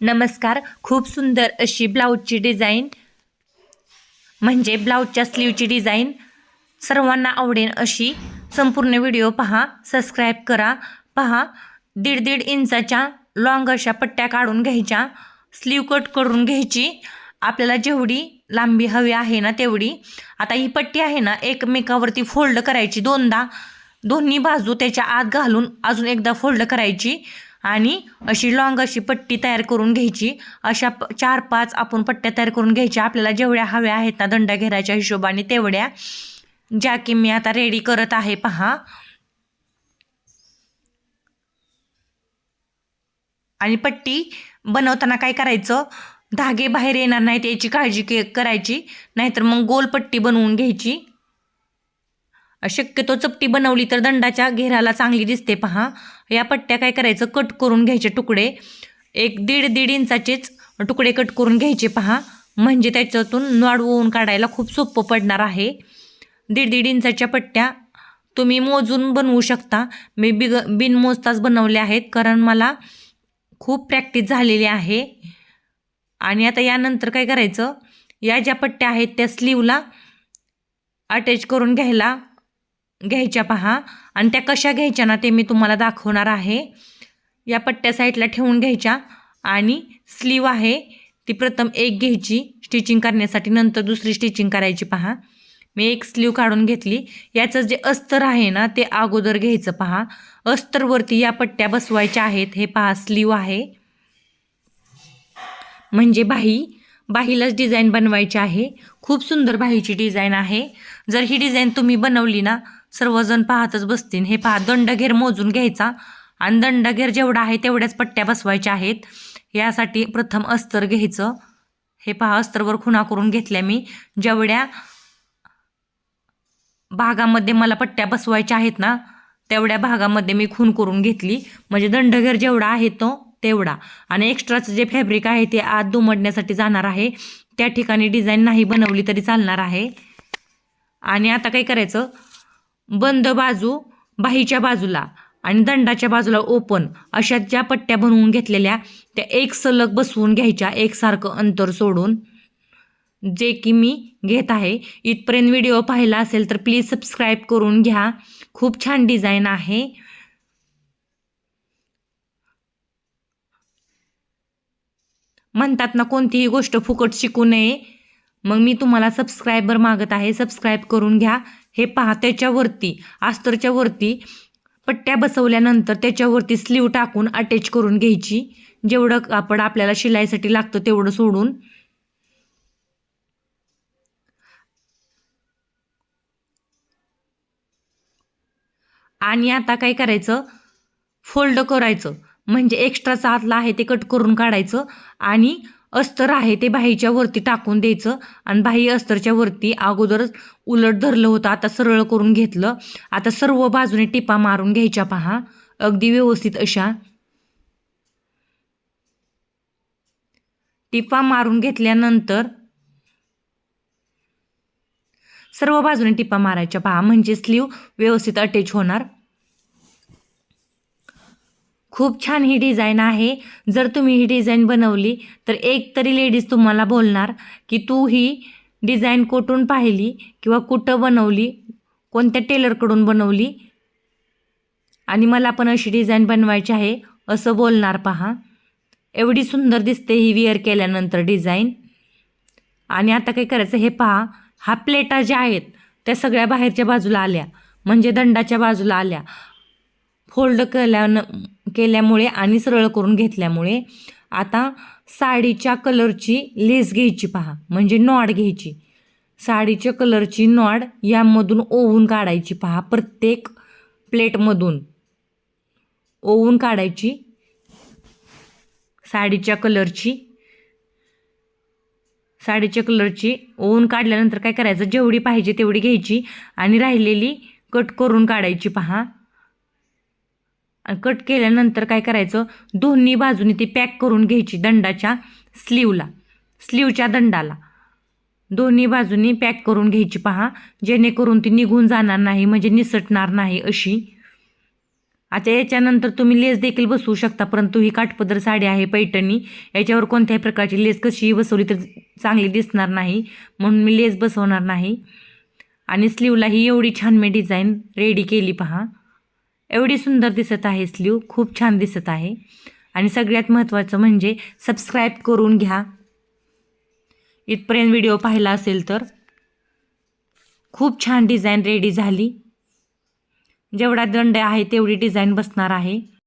नमस्कार. खूप सुंदर अशी ब्लाऊजची डिझाईन म्हणजे ब्लाऊजच्या स्लीवची डिझाईन. सर्वांना आवडेल अशी संपूर्ण व्हिडिओ पहा. सबस्क्राईब करा. पहा दीड दीड इंचाच्या लॉंग अशा पट्ट्या काढून घ्यायच्या. स्लीव कट करून घ्यायची. आपल्याला जेवढी लांबी हवी आहे ना तेवढी. आता ही पट्टी आहे ना एकमेकावरती फोल्ड करायची दोनदा. दोन्ही बाजू त्याच्या आत घालून अजून एकदा फोल्ड करायची. आणि अशी लॉंग अशी पट्टी तयार करून घ्यायची. अशा प चार पाच आपण पट्ट्या तयार करून घ्यायच्या. आपल्याला जेवढ्या हव्या आहेत ना दंडा घेराच्या हिशोबाने तेवढ्या. ज्या की मी आता रेडी करत आहे पहा. आणि पट्टी बनवताना काय करायचं? धागे बाहेर येणार नाहीत याची काळजी के करायची. नाहीतर मग गोल पट्टी बनवून घ्यायची. शक्यतो चपटी बनवली तर दंडाच्या घेराला चांगली दिसते पहा. या पट्ट्या काय करायचं? कट करून घ्यायचे तुकडे. एक दीड दीड इंचाचेच तुकडे कट करून घ्यायचे पहा. म्हणजे त्याच्यातून वाढवून काढायला खूप सोपं पडणार आहे. दीड दीड इंचाच्या पट्ट्या तुम्ही मोजून बनवू शकता. मी बिग बिन मोजताच बनवले आहेत कारण मला खूप प्रॅक्टिस झालेली आहे. आणि आता यानंतर काय करायचं? या ज्या पट्ट्या आहेत त्या स्लीवला अटॅच करून घ्यायला घ्यायच्या पहा. आणि त्या कशा घ्यायच्या ना ते मी तुम्हाला दाखवणार आहे. या पट्ट्या साईडला ठेवून घ्यायच्या. आणि स्लीव आहे ती प्रथम एक घ्यायची. स्टिचिंग करण्यासाठी नंतर दुसरी स्टिचिंग करायची पहा. मी एक स्लीव काढून घेतली. याचं जे अस्तर आहे ना ते अगोदर घ्यायचं पहा. अस्तरवरती या पट्ट्या बसवायच्या आहेत. हे पहा स्लीव आहे. म्हणजे बाही. बाहीलाच डिझाईन बनवायची आहे. खूप सुंदर बाहीची डिझाईन आहे. जर ही डिझाईन तुम्ही बनवली ना सर्वजण पाहतच बसतील. हे पहा दंडघेर मोजून घ्यायचा. आणि दंडघेर जेवढा आहे तेवढ्याच पट्ट्या बसवायच्या आहेत. यासाठी प्रथम अस्तर घ्यायचं. हे पहा अस्तरवर खुणा करून घेतल्या मी. जेवढ्या भागामध्ये मला पट्ट्या बसवायच्या आहेत ना तेवढ्या भागामध्ये मी खून करून घेतली. म्हणजे दंडघेर जेवढा आहे तो तेवढा. आणि एक्स्ट्राचं जे फॅब्रिक आहे ते आत दुमडण्यासाठी जाणार आहे. त्या ठिकाणी डिझाईन नाही बनवली तरी चालणार आहे. आणि आता काय करायचं? बंद बाजू बाहीच्या बाजूला आणि दंडाच्या बाजूला ओपन अशा ज्या पट्ट्या बनवून घेतलेल्या त्या एक सलग बसवून घ्यायच्या एकसारखं अंतर सोडून. जे की मी घेत आहे. इथपर्यंत व्हिडिओ पाहिला असेल तर प्लीज सबस्क्राईब करून घ्या. खूप छान डिझाईन आहे. म्हणतात ना कोणतीही गोष्ट फुकट शिकू नये. मग मी तुम्हाला सबस्क्रायबर मागत आहे. सबस्क्राईब करून घ्या. हे पहा त्याच्यावरती आस्तरच्या वरती पट्ट्या बसवल्यानंतर त्याच्यावरती स्लीव टाकून अटॅच करून घ्यायची. जेवढं कापड आपल्याला शिलाईसाठी लागतं तेवढं सोडून. आणि आता काय करायचं? फोल्ड करायचं. म्हणजे एक्स्ट्राचा आतला आहे ते कट करून काढायचं. आणि अस्तर आहे ते बाहीच्या वरती टाकून द्यायचं. आणि बाही अस्तरच्या वरती अगोदरच उलट धरलं होतं. आता सरळ करून घेतलं. आता सर्व बाजूने टिपा मारून घ्यायच्या पहा. अगदी व्यवस्थित अशा. टिपा मारून घेतल्यानंतर सर्व बाजूने टिपा मारायच्या पहा. म्हणजे स्लीव व्यवस्थित अटॅच होणार. खूप छान ही डिझाईन आहे. जर तुम्ही ही डिझाईन बनवली तर एक तरी लेडीज तुम्हाला बोलणार की तू ही डिझाईन कुठून पाहिली किंवा कुठं बनवली कोणत्या टेलरकडून बनवली आणि मला पण अशी डिझाईन बनवायची आहे असं बोलणार पहा. एवढी सुंदर दिसते ही विअर केल्यानंतर डिझाईन. आणि आता काय करायचं हे पहा हा प्लेटा ज्या आहेत त्या सगळ्या बाहेरच्या बाजूला आल्या. म्हणजे दंडाच्या बाजूला आल्या. फोल्ड केल्यानं केल्यामुळे आणि सरळ करून घेतल्यामुळे आता साडीच्या कलरची लेस घ्यायची पहा म्हणजे नॉड घ्यायची. साडीच्या कलरची नॉड यामधून ओवून काढायची पहा प्रत्येक प्लेटमधून. ओवून काढायची. साडीच्या कलरची. साडीच्या कलरची ओवून काढल्यानंतर काय करायचं? जेवढी पाहिजे तेवढी घ्यायची आणि राहिलेली कट करून काढायची पहा. कट केल्यानंतर काय करायचं? दोन्ही बाजूनी ती पॅक करून घ्यायची दंडाच्या स्लीवला स्लीवच्या दंडाला. दोन्ही बाजूनी पॅक करून घ्यायची पहा. जेणेकरून ती निघून जाणार नाही म्हणजे निसटणार नाही अशी. आता याच्यानंतर तुम्ही लेस देखील बसवू शकता परंतु ही काठपदर साडी आहे पैठणी. याच्यावर कोणत्याही प्रकारची लेस कशीही बसवली तर चांगली दिसणार नाही. म्हणून मी लेस बसवणार नाही. आणि स्लीवला ही एवढी छान मी डिझाईन रेडी केली पहा. एवढी सुंदर दिसत आहे स्लीव खूप छान दिसत आहे. आणि सगळ्यात महत्त्वाचं म्हणजे सबस्क्राईब करून घ्या. इथपर्यंत व्हिडिओ पाहिला असेल तर. खूप छान डिझाईन रेडी झाली. जेवढा दंड आहे तेवढी डिझाईन बसणार आहे.